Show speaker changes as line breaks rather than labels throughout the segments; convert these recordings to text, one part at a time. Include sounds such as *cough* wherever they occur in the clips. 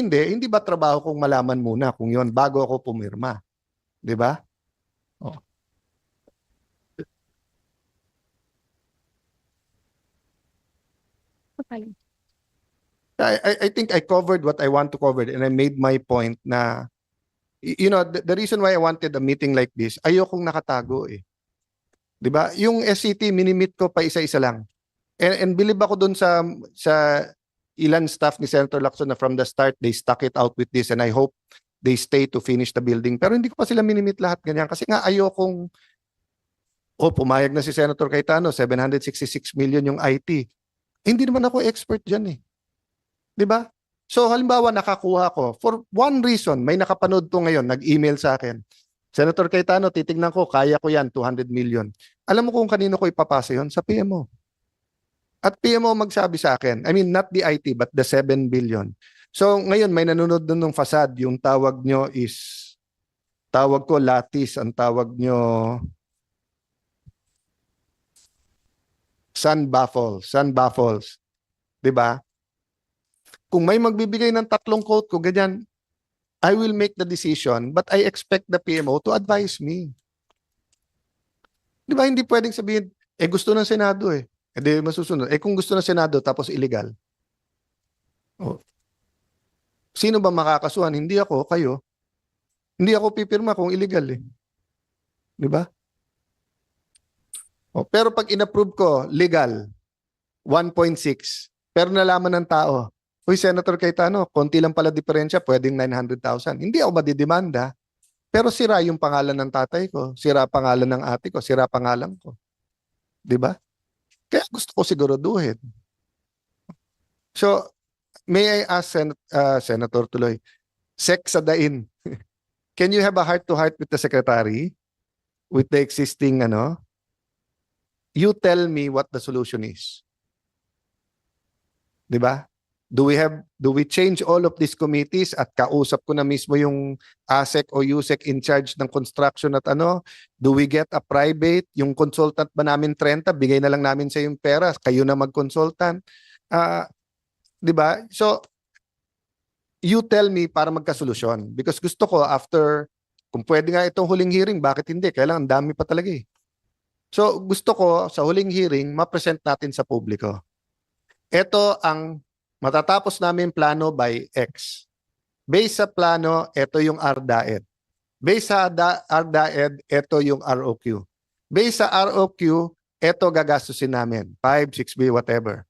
hindi, hindi ba trabaho kong malaman muna kung yon bago ako pumirma? Di ba? Oh.
Okay.
I, I think I covered what I want to cover and I made my point na you know the, the reason why I wanted a meeting like this ayokong nakatago eh. 'Di ba? Yung SCT minimit ko pa isa-isa lang. And, and believe ako dun sa sa ilan staff ni Senator Lacson na from the start they stuck it out with this and I hope they stay to finish the building. Pero hindi ko pa sila minimit lahat ganyan kasi nga ayokong oh pumayag na si Senator Cayetano 766 million yung IT. Hindi naman ako expert diyan eh. ba? So halimbawa nakakuha ko for one reason, may nakapanood to ngayon, nag-email sa akin. Senator Cayetano, titingnan ko, kaya ko yan, 200 million. Alam mo kung kanino ko ipapasa yon Sa PMO. At PMO magsabi sa akin, I mean not the IT but the 7 billion. So ngayon may nanonood dun ng fasad, yung tawag nyo is, tawag ko latis, ang tawag nyo sun baffles, sun baffles. 'Di ba? kung may magbibigay ng tatlong quote ko, ganyan, I will make the decision, but I expect the PMO to advise me. Di ba, hindi pwedeng sabihin, eh gusto ng Senado eh. Eh di masusunod. Eh kung gusto ng Senado tapos illegal. Oh. Sino ba makakasuhan? Hindi ako, kayo. Hindi ako pipirma kung illegal eh. Di ba? Oh, pero pag inapprove ko, legal, 1.6. Pero nalaman ng tao, Uy, Senator Cayetano, konti lang pala diferensya, pwedeng 900,000. Hindi ako madidemanda. Pero sira yung pangalan ng tatay ko, sira pangalan ng ate ko, sira pangalan ko. 'Di ba? Kaya gusto ko siguraduhin. So, may I ask Sen- uh, Senator Tuloy, sex sa dain. *laughs* Can you have a heart-to-heart with the secretary? With the existing, ano? You tell me what the solution is. 'Di ba? Do we have do we change all of these committees at kausap ko na mismo yung ASEC o USEC in charge ng construction at ano? Do we get a private yung consultant ba namin 30 bigay na lang namin sa yung pera kayo na mag-consultant? Ah, 'di ba? So you tell me para magkasolusyon because gusto ko after kung pwede nga itong huling hearing bakit hindi? Kailangan dami pa talaga eh. So gusto ko sa huling hearing ma-present natin sa publiko. Ito ang matatapos namin plano by X. Based sa plano, ito yung RDAED. Based sa RDAED, ito yung ROQ. Based sa ROQ, ito gagastusin namin. 5, 6B, whatever.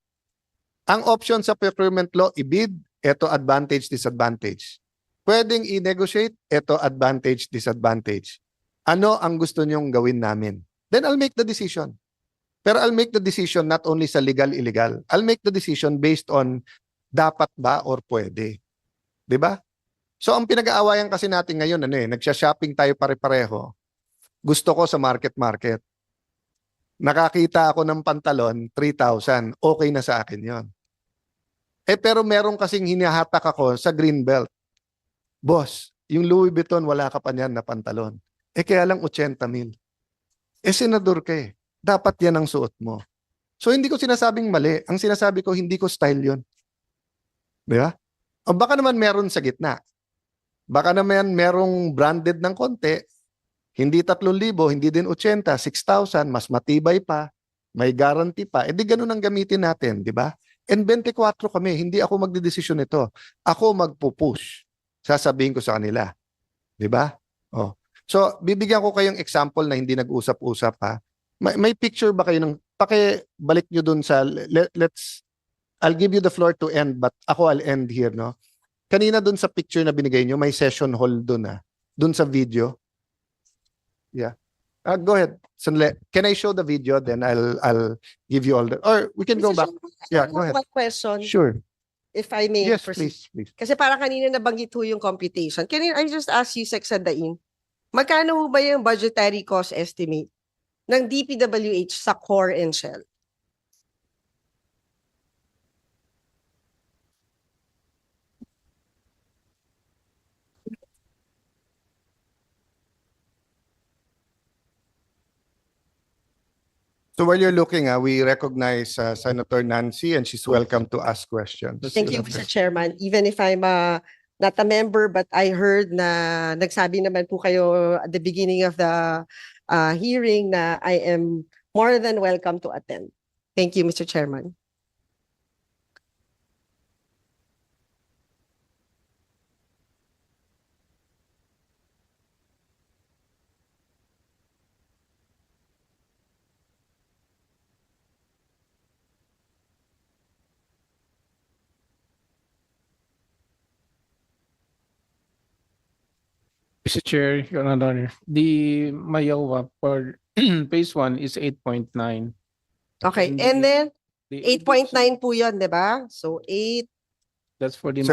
Ang option sa procurement law, i-bid, ito advantage, disadvantage. Pwedeng i-negotiate, ito advantage, disadvantage. Ano ang gusto nyong gawin namin? Then I'll make the decision. Pero I'll make the decision not only sa legal, illegal. I'll make the decision based on dapat ba or pwede. 'Di ba? So ang pinag-aawayan kasi natin ngayon ano eh, nagsha-shopping tayo pare-pareho. Gusto ko sa market-market. Nakakita ako ng pantalon, 3,000. Okay na sa akin 'yon. Eh pero meron kasing hinahatak ako sa Greenbelt. Boss, yung Louis Vuitton wala ka pa niyan na pantalon. Eh kaya lang 80 mil. Eh senador ka eh. Dapat yan ang suot mo. So hindi ko sinasabing mali. Ang sinasabi ko, hindi ko style yon. Di ba? O baka naman meron sa gitna. Baka naman merong branded ng konti, hindi 3,000, hindi din 80, 6,000, mas matibay pa, may guarantee pa. E di ganun ang gamitin natin, di ba? And 24 kami, hindi ako magdedesisyon nito. Ako magpupush. Sasabihin ko sa kanila. Di ba? Oh. So, bibigyan ko kayong example na hindi nag-usap-usap ha. May, may picture ba kayo ng paki-balik nyo dun sa let, let's I'll give you the floor to end but ako I'll end here no. Kanina dun sa picture na binigay nyo may session hall dun ah. Dun sa video. Yeah. Uh, go ahead. Sandali. Can I show the video then I'll I'll give you all the or we can go back. Yeah, go ahead.
One question,
Sure.
if I may
Yes,
proceed.
please, please.
Kasi parang kanina nabanggit ho yung computation. Can I just ask you, Sex Sadain, magkano ho ba yung budgetary cost estimate ng DPWH sa core and shell?
So while you're looking, ah, we recognize uh, Senator Nancy and she's welcome to ask questions.
Thank you, Mr. Chairman. Even if I'm a, not a member, but I heard na nagsabi naman po kayo at the beginning of the uh, hearing na I am more than welcome to attend. Thank you, Mr. Chairman.
Mr. Chair, Your Honor, the Mayowa for *clears throat* phase one is eight point nine.
Okay,
Hindi.
and then
The
8.9 po yun, di ba? So 8.9.
That's for the.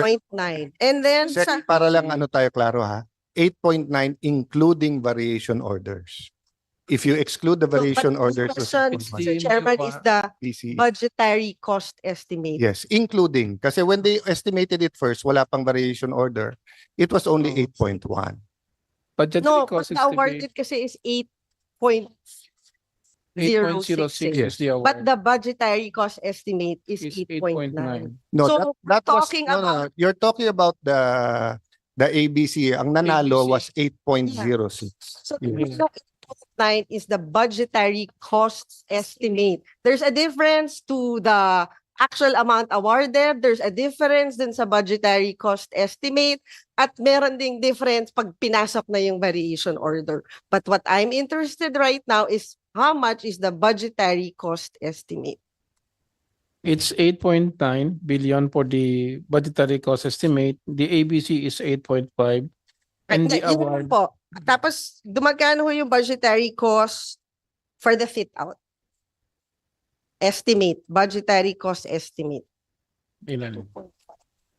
And then
Sec,
sa,
para lang ano tayo klaro ha. 8.9 including variation orders. If you exclude the
So, but
variation
this
orders,
question, Mr.
the
Chairman, is the
PC.
budgetary cost estimate.
Yes, including. Kasi when they estimated it first, wala pang variation order. It was only
Oh.
8.1.
Budgetary
No,
cost
but the awarded kasi is 8.06.
Eight point zero six is the
But the budgetary cost estimate is
Is
8.9.
No,
So,
that,
we're
that was,
talking
no, no,
about-
you're talking about the the ABC. Ang nanalo
ABC.
was 8.06.
So
Yes.
the 8.9 is the budgetary cost estimate. There's a difference to the actual amount awarded. There's a difference din sa budgetary cost estimate. At meron ding difference pag pinasok na yung variation order. But what I'm interested right now is how much is the budgetary cost estimate?
It's eight point nine billion for the budgetary cost estimate. The ABC is eight point five. And
Na-
the award,
po. Tapos, dumagkano yung budgetary cost for the fit out? Estimate, budgetary cost estimate.
ilan?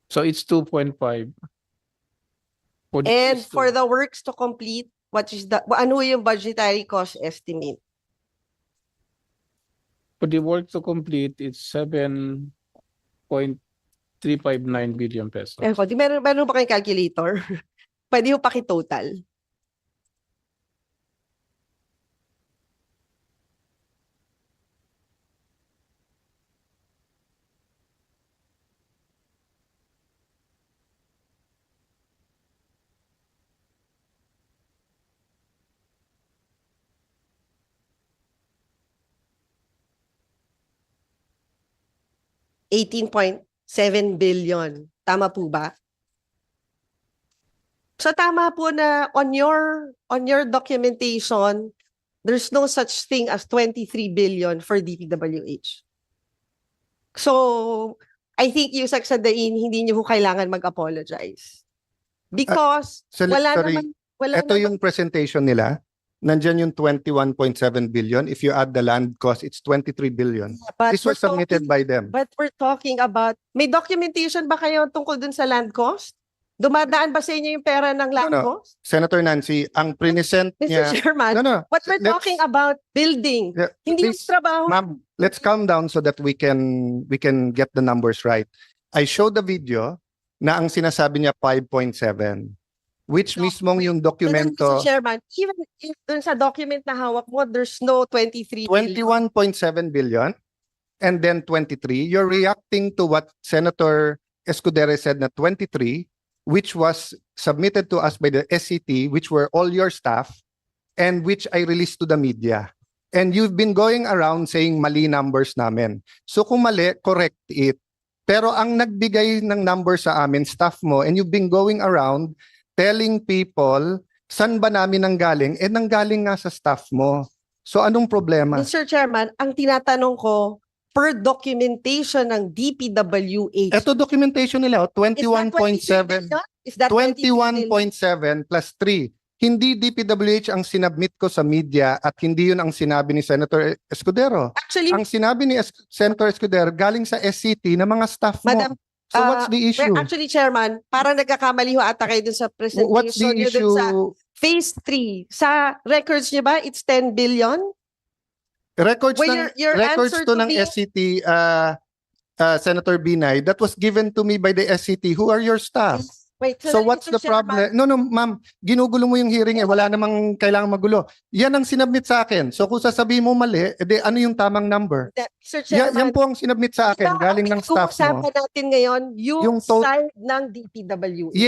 So it's two point five.
And for the works to complete, what is the, ano yung budgetary cost estimate?
For the work to complete, it's seven point three five nine billion pesos.
Eh, di meron, meron ba kayong calculator? *laughs* Pwede ho paki-total. Eighteen point seven billion. Tama po ba? So tama po na on your on your documentation, there's no such thing as 23 billion for DPWH. So I think yung Saksadain, hindi niyo kailangan mag-apologize. Because
So,
wala
sorry,
naman wala
ito
naman,
yung presentation nila. Nandyan yung 21.7 billion. If you add the land cost, it's 23 billion.
but
This
we're
was submitted
talking-
by them.
But we're talking about, may documentation ba kayo tungkol dun sa land cost? Dumadaan ba sa inyo yung pera ng land
no.
cost?
Senator Nancy, ang present
Mr.
niya...
Chairman,
No, no.
what we're
let's-
talking about, building.
Yeah,
Hindi yung
please,
trabaho.
Ma'am, let's calm down so that we can we can get the numbers right. I showed the video na ang sinasabi niya 5.7 which
No,
mismong yung dokumento
Mr. Chairman, even if dun sa document na hawak mo, there's no 23 billion.
21.7 billion and then 23 you're reacting to what Senator Escudero said na 23 which was submitted to us by the SCT which were all your staff and which I released to the media and you've been going around saying mali numbers namin so kung mali correct it pero ang nagbigay ng number sa amin staff mo and you've been going around telling people saan ba namin nanggaling eh nanggaling nga sa staff mo so anong problema
Mr. Chairman, ang tinatanong ko, per documentation ng DPWH,
Ito documentation nila, oh,
is that
21.7,
23 billion? Is that 23 billion?
21.7 plus 3. Hindi DPWH ang sinabmit ko sa media at hindi yun ang sinabi ni Senator Escudero.
Actually,
Ang sinabi ni Es- Senator Escudero galing sa SCT na mga staff mo.
Madam,
so what's
uh,
the issue?
well, actually, Chairman, parang nagkakamali ho ata kayo dun sa presentation
What's the
dun
issue?
sa phase 3. Sa records niyo ba, it's 10 billion?
Records
Well,
ng
your- your
records to
to
ng
me-
SCT uh, uh, Senator Binay that was given to me by the SCT. Who are your staff?
Wait,
So what's the problem? No, no, ma'am, ginugulo mo yung hearing eh. Wala namang kailangan magulo. Yan ang sinabmit sa akin. So kung sasabihin mo mali, edi ano yung tamang number?
That- Mr.
Ya,
Chairman,
yan po ang sinabmit sa akin,
ang
galing ng staff mo.
pinag-uusapan natin ngayon, yung
Yung to-
side ng DPWH.
Yes.